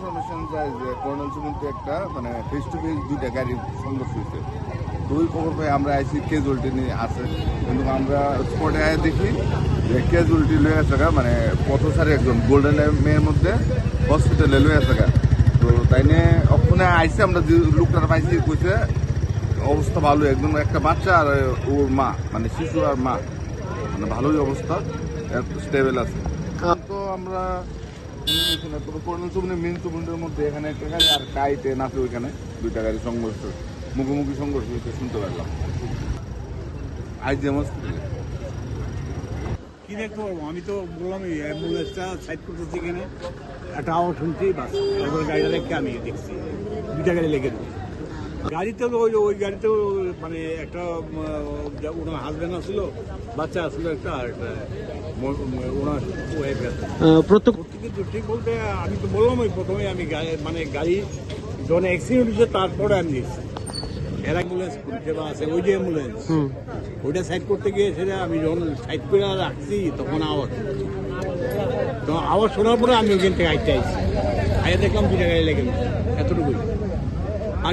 Information যায় যে colonel সুমন্তে একটা মানে ফেস টু ফেস দুইটা গাড়ির সংঘর্ষ হয়েছে। তো ওই খবর পাই আমরা আইসি ক্যাজুয়ালিটি নিয়ে আছে কিন্তু আমরা স্পটে আয় দেখি যে ক্যাজুয়ালিটি লয়ে গা, মানে পথচারী একজন গোল্ডেন মেয়ের মধ্যে হসপিটালে লয়ে গা। তো তাই নিয়ে ওখানে আইসি আমরা যে লোকটা পাইছি কইছে অবস্থা ভালো একদম একটা বাচ্চা আর ওর মা মানে শিশু আর মা। মানে ভালোই অবস্থা স্টেবেল আছে। তো আমরা চুমনি মেন চুমনির মধ্যে এখানে একটা আর কাইটে নাচে ওইখানে দুইটা গাড়ি সংঘর্ষ, মুখোমুখি সংঘর্ষ হয়েছে শুনতে পারলাম। আজ যেমন কি দেখতে পারব? আমি তো বললাম অ্যাম্বুলেন্সটা সাইড করতেছি এখানে। একটা আওয়াজ শুনছি, বাস। গাড়িটা দেখে আমি দেখছি। দুইটা গাড়ি লেগে দিই গাড়িতে ওই ওই গাড়িতে মানে একটা ওনার হাজব্যান্ড আসলো বাচ্চা আসলো একটা আর একটা ওনার ওয়াইফ আছে। প্রত্যেক ঠিক বলতে আমি তো বললাম ওই প্রথমে আমি মানে গাড়ি যখন অ্যাক্সিডেন্ট হয়েছে তারপরে আমি দিচ্ছি এর অ্যাম্বুলেন্স পরিষেবা আছে ওই যে অ্যাম্বুলেন্স ওইটা সাইড করতে গিয়ে সেটা আমি যখন সাইড করে রাখছি তখন আওয়াজ। তো আওয়াজ শোনার পরে আমি ওইখান থেকে আইতে আইছি। আইয়া দেখলাম দুটা গাড়ি লেগে। এতটুকুই।